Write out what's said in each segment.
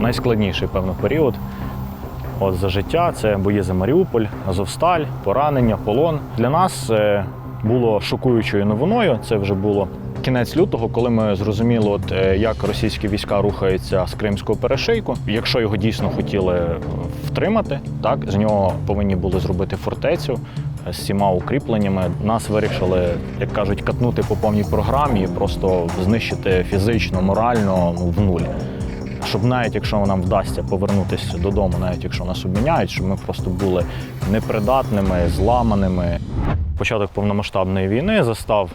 найскладніший певно період. От за життя це бої за Маріуполь, Азовсталь, поранення, полон. Для нас е, було шокуючою новиною. Це вже було кінець лютого, коли ми зрозуміли, от, е, як російські війська рухаються з Кримського перешийку. Якщо його дійсно хотіли втримати, так з нього повинні були зробити фортецю е, з всіма укріпленнями. Нас вирішили, як кажуть, катнути по повній програмі, і просто знищити фізично, морально ну, в нуль щоб навіть якщо нам вдасться повернутися додому, навіть якщо нас обміняють, щоб ми просто були непридатними, зламаними. Початок повномасштабної війни застав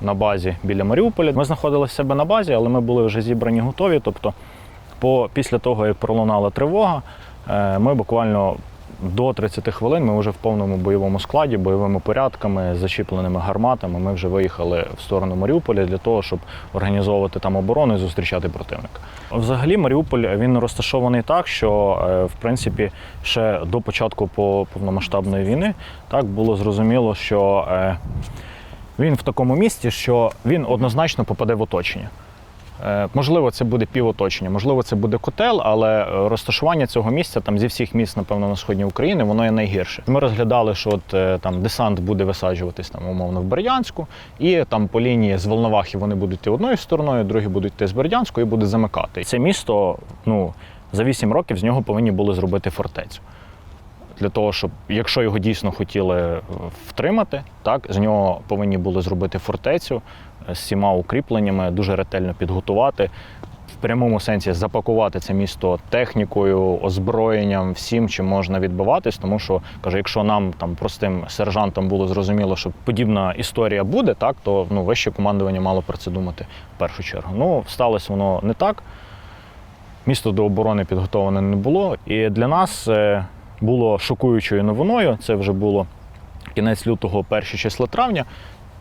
на базі біля Маріуполя. Ми знаходилися себе на базі, але ми були вже зібрані, готові. Тобто, по, після того, як пролунала тривога, е, ми буквально до 30 хвилин ми вже в повному бойовому складі, бойовими порядками, зачіпленими гарматами. Ми вже виїхали в сторону Маріуполя для того, щоб організовувати там оборону і зустрічати противника. Взагалі, Маріуполь він розташований так, що е, в принципі ще до початку по- повномасштабної війни так було зрозуміло, що е, він в такому місці, що він однозначно попаде в оточення. Е, Можливо, це буде півоточення, можливо, це буде котел, але е, розташування цього місця там зі всіх міст, напевно, на сході України, воно є найгірше. Ми розглядали, що от е, там десант буде висаджуватись там умовно в Бердянську, і там по лінії з Волновахи вони будуть йти одною стороною, другі будуть йти з Бердянську і буде замикати. Це місто, ну за 8 років з нього повинні були зробити фортецю. Для того, щоб якщо його дійсно хотіли втримати, так з нього повинні були зробити фортецю з всіма укріпленнями, дуже ретельно підготувати. В прямому сенсі запакувати це місто технікою, озброєнням, всім, чим можна відбиватись, тому що каже, якщо нам там простим сержантам було зрозуміло, що подібна історія буде, так то ну вище командування мало про це думати в першу чергу. Ну сталося воно не так. Місто до оборони підготовлене не було. І для нас е, було шокуючою новиною. Це вже було кінець лютого, перші числа травня.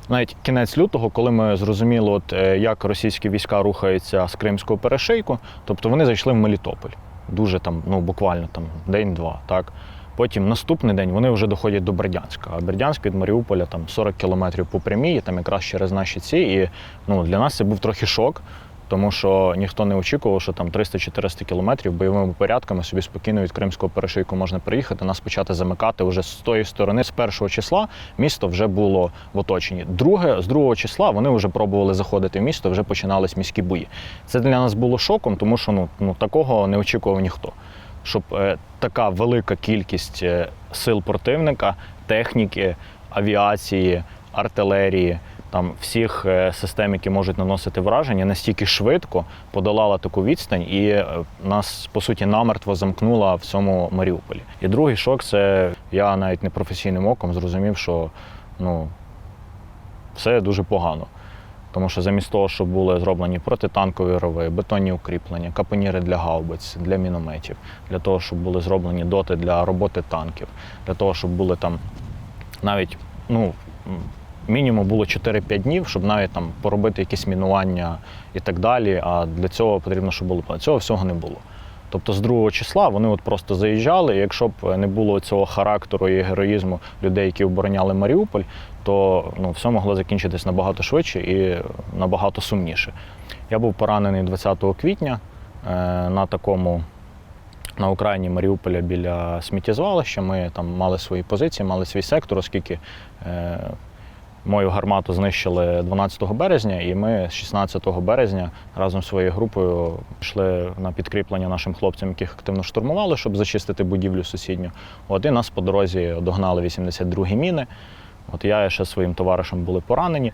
Навіть кінець лютого, коли ми зрозуміли, от, е, як російські війська рухаються з Кримського перешийку, тобто вони зайшли в Мелітополь. Дуже там, ну буквально там день-два. Так. Потім наступний день вони вже доходять до Бердянська. А Бердянськ від Маріуполя там 40 кілометрів по прямій, там якраз через наші ці. І ну, для нас це був трохи шок, тому що ніхто не очікував, що там 300-400 кілометрів бойовими порядками собі спокійно від Кримського перешийку можна приїхати, нас почати замикати вже з тої сторони. З першого числа місто вже було в оточенні. Друге, з другого числа вони вже пробували заходити в місто, вже починались міські бої. Це для нас було шоком, тому що ну, ну такого не очікував ніхто. Щоб е, така велика кількість е, сил противника, техніки, авіації, артилерії, там всіх е, систем, які можуть наносити враження, настільки швидко подолала таку відстань і е, нас по суті намертво замкнула в цьому Маріуполі. І другий шок це я навіть не професійним оком зрозумів, що ну все дуже погано. Тому що замість того, щоб були зроблені протитанкові рови, бетонні укріплення, капоніри для гаубиць, для мінометів, для того, щоб були зроблені доти для роботи танків, для того, щоб були там навіть ну, мінімум було 4-5 днів, щоб навіть там поробити якісь мінування і так далі. А для цього потрібно, щоб було план. Цього всього не було. Тобто з другого числа вони от просто заїжджали, і якщо б не було цього характеру і героїзму людей, які обороняли Маріуполь, то ну, все могло закінчитись набагато швидше і набагато сумніше. Я був поранений 20 квітня е, на такому на окраїні Маріуполя біля сміттєзвалища. Ми там мали свої позиції, мали свій сектор, оскільки е, мою гармату знищили 12 березня, і ми з 16 березня разом з своєю групою йшли на підкріплення нашим хлопцям, яких активно штурмували, щоб зачистити будівлю сусідню. От і нас по дорозі догнали 82-гі міни. От я і ще своїм товаришем були поранені.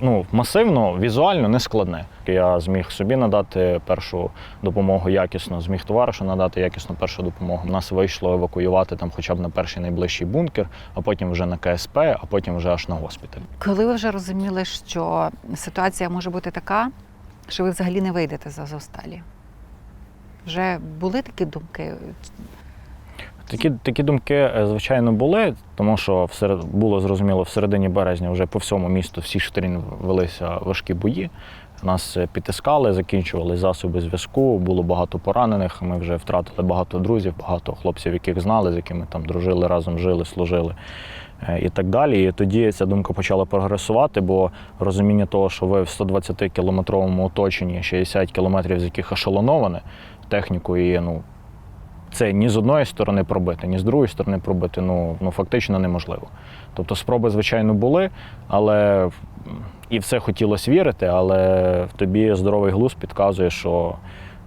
Ну, масивно, візуально не складне. Я зміг собі надати першу допомогу якісно, зміг товаришу надати якісну першу допомогу. Нас вийшло евакуювати там хоча б на перший найближчий бункер, а потім вже на КСП, а потім вже аж на госпіталь. Коли ви вже розуміли, що ситуація може бути така, що ви взагалі не вийдете з Азовсталі? Вже були такі думки? Такі, такі думки, е, звичайно, були, тому що всеред, було зрозуміло, в середині березня вже по всьому місту всі шторін велися важкі бої. Нас е, підтискали, закінчували засоби зв'язку, було багато поранених. Ми вже втратили багато друзів, багато хлопців, яких знали, з якими там дружили, разом жили, служили е, і так далі. І тоді ця думка почала прогресувати, бо розуміння того, що ви в 120 кілометровому оточенні, 60 кілометрів з яких ешелоноване технікою, ну це ні з одної сторони пробити, ні з другої сторони пробити ну, ну фактично неможливо. Тобто спроби, звичайно, були, але і все хотілося вірити, але тобі здоровий глузд підказує, що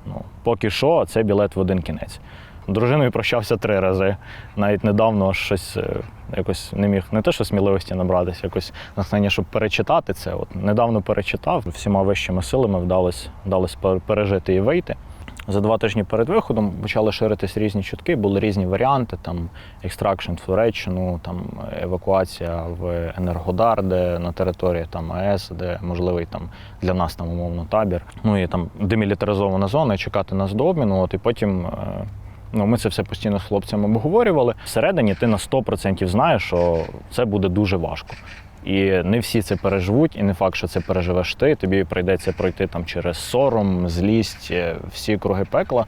ну, поки що це білет в один кінець. Дружиною прощався три рази. Навіть недавно щось е, якось не міг не те, що сміливості набратися, якось натхнення, щоб перечитати це. От недавно перечитав, всіма вищими силами вдалося вдалось пережити і вийти. За два тижні перед виходом почали ширитись різні чутки, були різні варіанти: там екстракшн в Туреччину, там евакуація в Енергодар, де на території там АЕС, де можливий там для нас там умовно табір. Ну і там демілітаризована зона, і чекати нас до обміну. От і потім. е, Ну, ми це все постійно з хлопцями обговорювали. Всередині ти на 100% знаєш, що це буде дуже важко. І не всі це переживуть, і не факт, що це переживеш ти. Тобі прийдеться пройти там через сором, злість, е, всі круги пекла.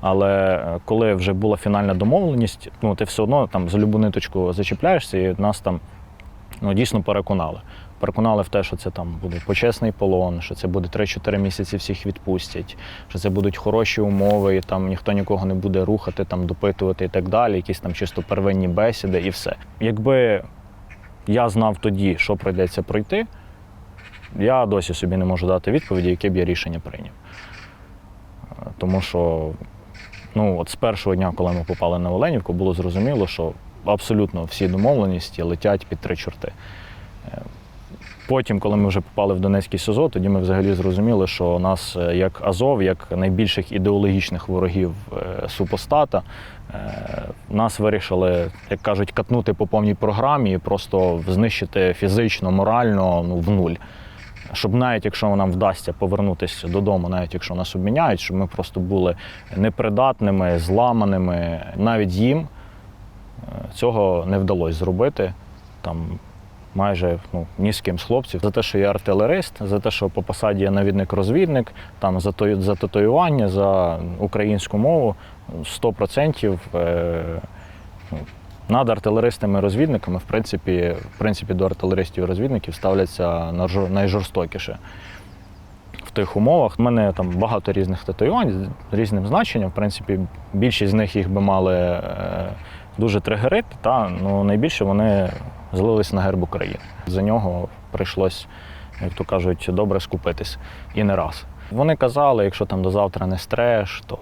Але е, коли вже була фінальна домовленість, ну ти все одно там за любу ниточку зачіпляєшся, і нас там ну, дійсно переконали. Переконали в те, що це там буде почесний полон, що це буде 3-4 місяці всіх відпустять, що це будуть хороші умови, і там ніхто нікого не буде рухати, там допитувати і так далі, якісь там чисто первинні бесіди і все. Якби я знав тоді, що прийдеться пройти, я досі собі не можу дати відповіді, яке б я рішення прийняв. Е, Тому що ну, от з першого дня, коли ми попали на Оленівку, було зрозуміло, що абсолютно всі домовленості летять під три чорти. Потім, коли ми вже попали в Донецький СИЗО, тоді ми взагалі зрозуміли, що нас е, як Азов, як найбільших ідеологічних ворогів е, супостата, е, нас вирішили, як кажуть, катнути по повній програмі і просто знищити фізично, морально ну, в нуль. Щоб навіть якщо нам вдасться повернутися додому, навіть якщо нас обміняють, щоб ми просто були непридатними, зламаними, навіть їм цього не вдалося зробити. Там майже ну, ні з ким з хлопців. За те, що я артилерист, за те, що по посаді я навідник-розвідник, там за, той- за татуювання, за українську мову 100% е, ну, над артилеристами-розвідниками, в принципі, в принципі, до артилеристів і розвідників ставляться найжорстокіше. В тих умовах У мене там багато різних татуювань з різним значенням. В принципі, більшість з них їх би мали е, дуже тригерити, та ну найбільше вони злились на герб України. За нього прийшлось, як то кажуть, добре скупитись і не раз. Вони казали, якщо там до завтра не стреш, то,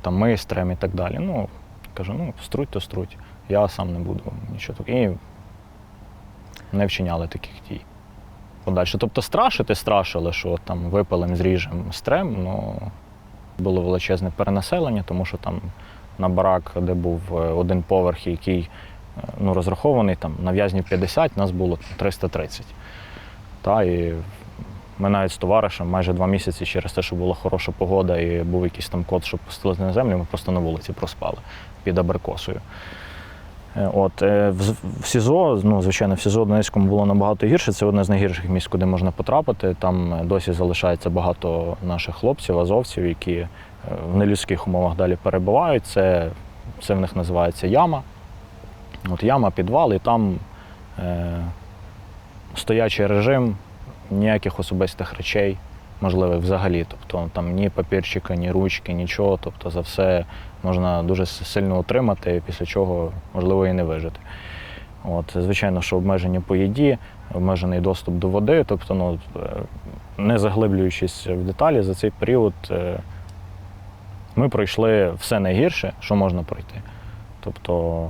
там ми стрем і так далі. Ну, кажу, ну, струть, то струть. Я сам не буду нічого такого. І не вчиняли таких дій. Подальше. Тобто страшити страшили, що там випалим, зріжем стрем, ну було величезне перенаселення, тому що там на барак, де був е, один поверх, який ну, розрахований там, на в'язнів 50, нас було 330. Та, і ми навіть з товаришем майже два місяці через те, що була хороша погода і був якийсь там код, щоб пустилися на землю, ми просто на вулиці проспали під Аберкосою. Е, От, е, в, СІЗО, ну, звичайно, в СІЗО Донецькому було набагато гірше. Це одне з найгірших місць, куди можна потрапити. Там е, досі залишається багато наших хлопців, азовців, які е, в нелюдських умовах далі перебувають. Це, це в них називається яма. От яма, підвал, і там е, стоячий режим, ніяких особистих речей можливих взагалі. Тобто там ні папірчика, ні ручки, нічого. Тобто за все можна дуже сильно утримати, після чого можливо і не вижити. От, звичайно, що обмеження по їді, обмежений доступ до води, тобто, ну, е, не заглиблюючись в деталі, за цей період е, ми пройшли все найгірше, що можна пройти. Тобто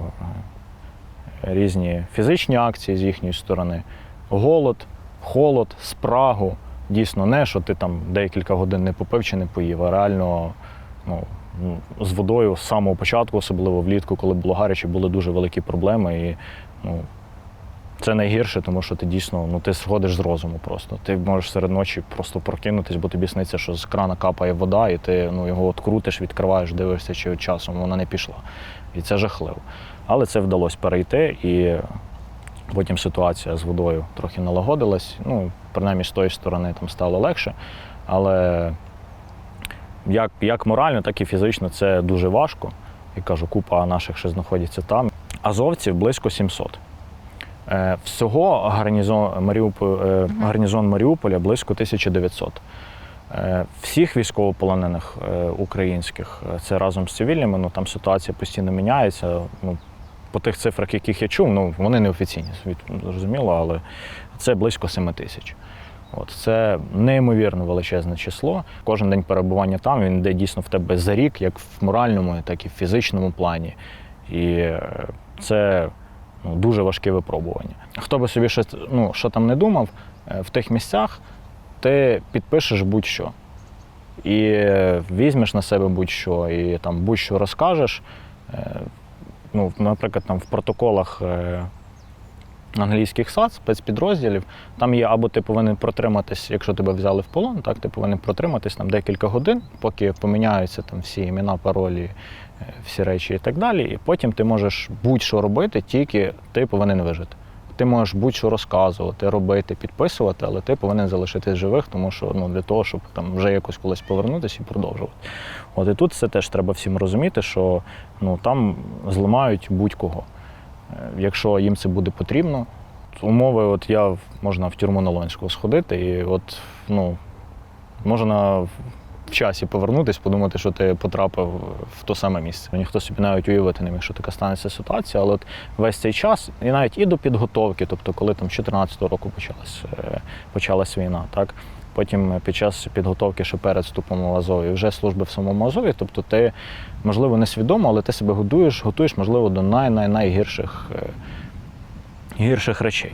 різні фізичні акції з їхньої сторони, голод, холод, спрагу. Дійсно, не, що ти там декілька годин не попив чи не поїв, а реально ну, з водою з самого початку, особливо влітку, коли було гаряче, були дуже великі проблеми. І ну, це найгірше, тому що ти дійсно ну, ти сходиш з розуму просто. Ти можеш серед ночі просто прокинутись, бо тобі сниться, що з крана капає вода, і ти ну, його от крутиш, відкриваєш, дивишся, чи часом вона не пішла. І це жахливо. Але це вдалося перейти. І Потім ситуація з водою трохи налагодилась. Ну, принаймні з тої сторони там стало легше. Але як, як морально, так і фізично це дуже важко. Я кажу, купа наших ще знаходяться там. Азовців близько 700. Е, Всього е, гарнізон Маріуполя близько 1900. Е, Всіх військовополонених е, українських, е, це разом з цивільними, ну там ситуація постійно міняється. Ну, по тих цифрах, яких я чув, ну вони не офіційні, зрозуміло, але це близько 7 тисяч. От це неймовірно величезне число. Кожен день перебування там він йде дійсно в тебе за рік, як в моральному, так і в фізичному плані. І це ну, дуже важке випробування. Хто би собі щось, ну, що там не думав, в тих місцях ти підпишеш будь-що. І е, візьмеш на себе будь-що, і там будь-що розкажеш. Е, Ну, наприклад, там в протоколах е, англійських САД, спецпідрозділів, там є або ти повинен протриматись, якщо тебе взяли в полон, так ти повинен протриматись там декілька годин, поки поміняються там всі імена, паролі, всі речі і так далі. І потім ти можеш будь-що робити, тільки ти повинен вижити. Ти можеш будь-що розказувати, робити, підписувати, але ти повинен залишитись живих, тому що ну, для того, щоб там вже якось колись повернутися і продовжувати. От і тут це теж треба всім розуміти, що ну, там зламають будь-кого. Е, Якщо їм це буде потрібно, умови, от я можна в тюрму Налонського сходити, і от ну, можна часі повернутись, подумати, що ти потрапив в то саме місце. Ніхто собі навіть уявити не міг, що така станеться ситуація, але от весь цей час, і навіть і до підготовки, тобто коли там з 14-го року почалась, е, почалась війна, так. Потім під час підготовки ще перед вступом в Азов і вже служби в самому Азові, тобто ти, можливо, несвідомо, але ти себе готуєш, готуєш, можливо, до най-най-найгірших е, гірших речей.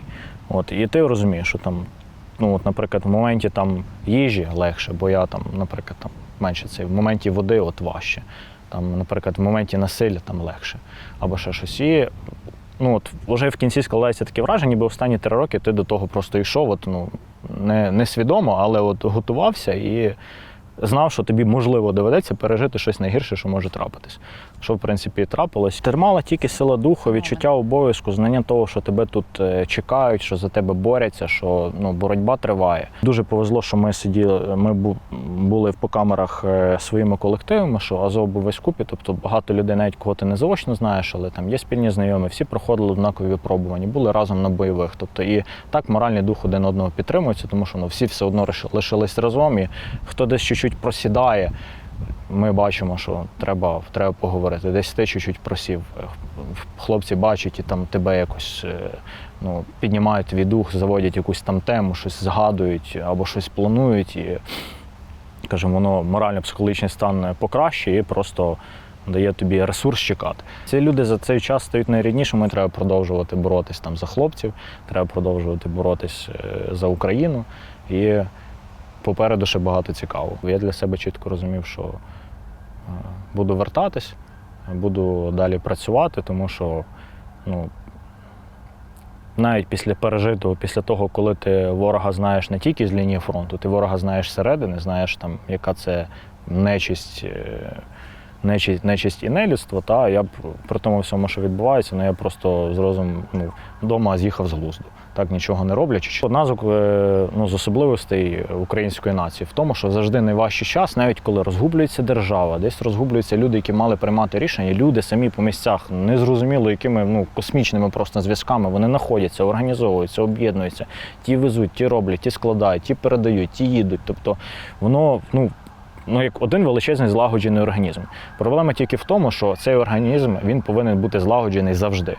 От, і ти розумієш, що там, ну, от, наприклад, в моменті там їжі легше, бо я там, наприклад, там менше це, в моменті води от важче. Там, наприклад, в моменті насилля там легше, або ще щось. І ну, от, вже в кінці складається таке враження, ніби останні три роки ти до того просто йшов, от, ну, не, не свідомо, але от готувався і знав, що тобі можливо доведеться пережити щось найгірше, що може трапитись. Що в принципі і трапилось. Тримала тільки сила духу, відчуття обов'язку, знання того, що тебе тут е, чекають, що за тебе борються, що ну, боротьба триває. Дуже повезло, що ми сиділи, ми були в покамерах е, своїми колективами, що Азов був весь купі, тобто багато людей, навіть кого ти не заочно знаєш, але там є спільні знайомі, всі проходили однакові випробування, були разом на бойових. Тобто і так моральний дух один одного підтримується, тому що ну, всі все одно лишились разом, і хто десь чуть-чуть просідає. Ми бачимо, що треба, треба поговорити. Десь ти чуть-чуть просів. Хлопці бачать і там тебе якось е, ну, піднімають твій дух, заводять якусь там тему, щось згадують або щось планують. І, скажімо, воно морально-психологічний стан покращує і просто дає тобі ресурс чекати. Ці люди за цей час стають найріднішими, треба продовжувати боротись там за хлопців, треба продовжувати боротись е, за Україну. І попереду ще багато цікавого. Я для себе чітко розумів, що е, буду вертатись, буду далі працювати, тому що ну, навіть після пережитого, після того, коли ти ворога знаєш не тільки з лінії фронту, ти ворога знаєш зсередини, знаєш, там, яка це нечисть. Нечисть, нечисть і нелюдство, та я б при тому всьому, що відбувається, ну я просто з розум ну, вдома з'їхав з глузду, так нічого не роблячи. Одна з, е, ну, з особливостей української нації в тому, що завжди найважчий час, навіть коли розгублюється держава, десь розгублюються люди, які мали приймати рішення, люди самі по місцях незрозуміло, якими ну, космічними просто зв'язками вони знаходяться, організовуються, об'єднуються, ті везуть, ті роблять, ті складають, ті передають, ті їдуть. Тобто воно ну. Ну, як один величезний злагоджений організм. Проблема тільки в тому, що цей організм він повинен бути злагоджений завжди,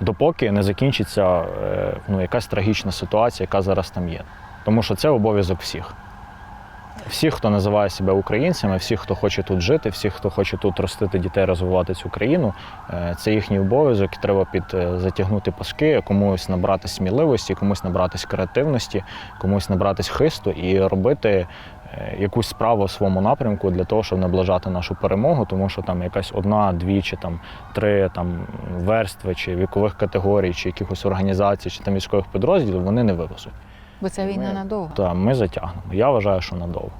допоки не закінчиться е, ну, якась трагічна ситуація, яка зараз там є. Тому що це обов'язок всіх. Всіх, хто називає себе українцями, всіх, хто хоче тут жити, всіх, хто хоче тут ростити дітей, розвивати цю країну, е, це їхній обов'язок. Треба під е, затягнути паски, комусь набрати сміливості, комусь набратись креативності, комусь набратись хисту і робити якусь справу в своєму напрямку для того, щоб наближати нашу перемогу, тому що там якась одна, дві чи там три там верстви, чи вікових категорій, чи якихось організацій, чи там військових підрозділів вони не вивезуть. Бо це війна Ми- надовго. Так, ми затягнемо. Я вважаю, що надовго.